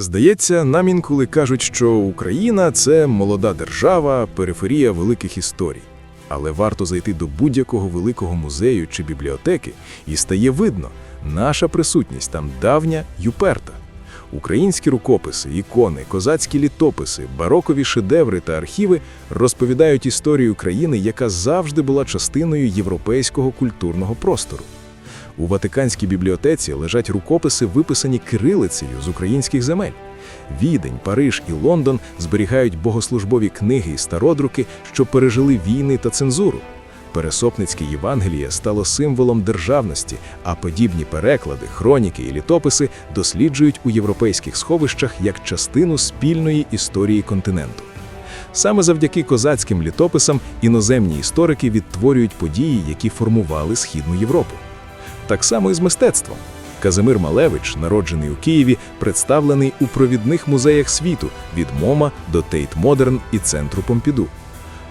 Здається, нам інколи кажуть, що Україна це молода держава, периферія великих історій. Але варто зайти до будь-якого великого музею чи бібліотеки, і стає видно, наша присутність там давня й уперта. Українські рукописи, ікони, козацькі літописи, барокові шедеври та архіви розповідають історію країни, яка завжди була частиною європейського культурного простору. У Ватиканській бібліотеці лежать рукописи, виписані кирилицею з українських земель. Відень, Париж і Лондон зберігають богослужбові книги і стародруки, що пережили війни та цензуру. Пересопницьке Євангеліє стало символом державності, а подібні переклади, хроніки і літописи досліджують у європейських сховищах як частину спільної історії континенту. Саме завдяки козацьким літописам іноземні історики відтворюють події, які формували Східну Європу. Так само і з мистецтвом. Казимир Малевич, народжений у Києві, представлений у провідних музеях світу від МОМА до Тейт Модерн і центру Помпіду.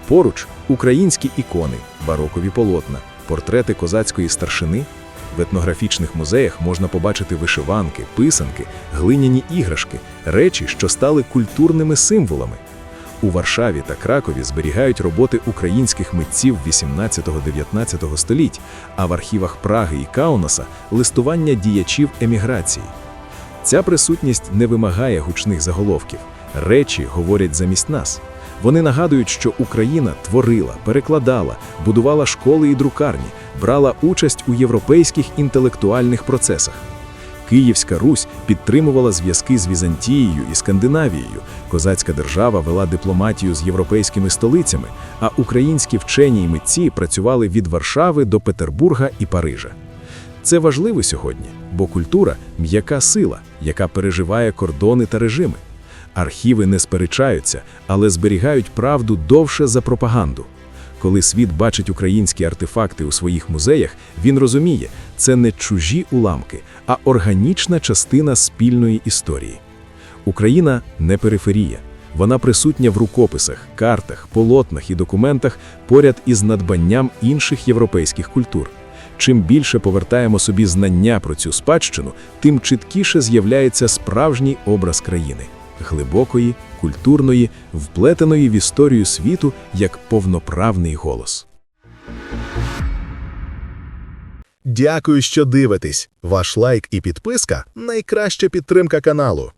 Поруч українські ікони, барокові полотна, портрети козацької старшини. В етнографічних музеях можна побачити вишиванки, писанки, глиняні іграшки, речі, що стали культурними символами. У Варшаві та Кракові зберігають роботи українських митців 18-19 століть, а в архівах Праги і Каунаса листування діячів еміграції. Ця присутність не вимагає гучних заголовків. Речі говорять замість нас. Вони нагадують, що Україна творила, перекладала, будувала школи і друкарні, брала участь у європейських інтелектуальних процесах. Київська Русь підтримувала зв'язки з Візантією і Скандинавією. Козацька держава вела дипломатію з європейськими столицями, а українські вчені й митці працювали від Варшави до Петербурга і Парижа. Це важливо сьогодні, бо культура м'яка сила, яка переживає кордони та режими. Архіви не сперечаються, але зберігають правду довше за пропаганду. Коли світ бачить українські артефакти у своїх музеях, він розуміє, це не чужі уламки, а органічна частина спільної історії. Україна не периферія. Вона присутня в рукописах, картах, полотнах і документах поряд із надбанням інших європейських культур. Чим більше повертаємо собі знання про цю спадщину, тим чіткіше з'являється справжній образ країни глибокої, культурної, вплетеної в історію світу як повноправний голос. Дякую, що дивитесь. Ваш лайк і підписка найкраща підтримка каналу.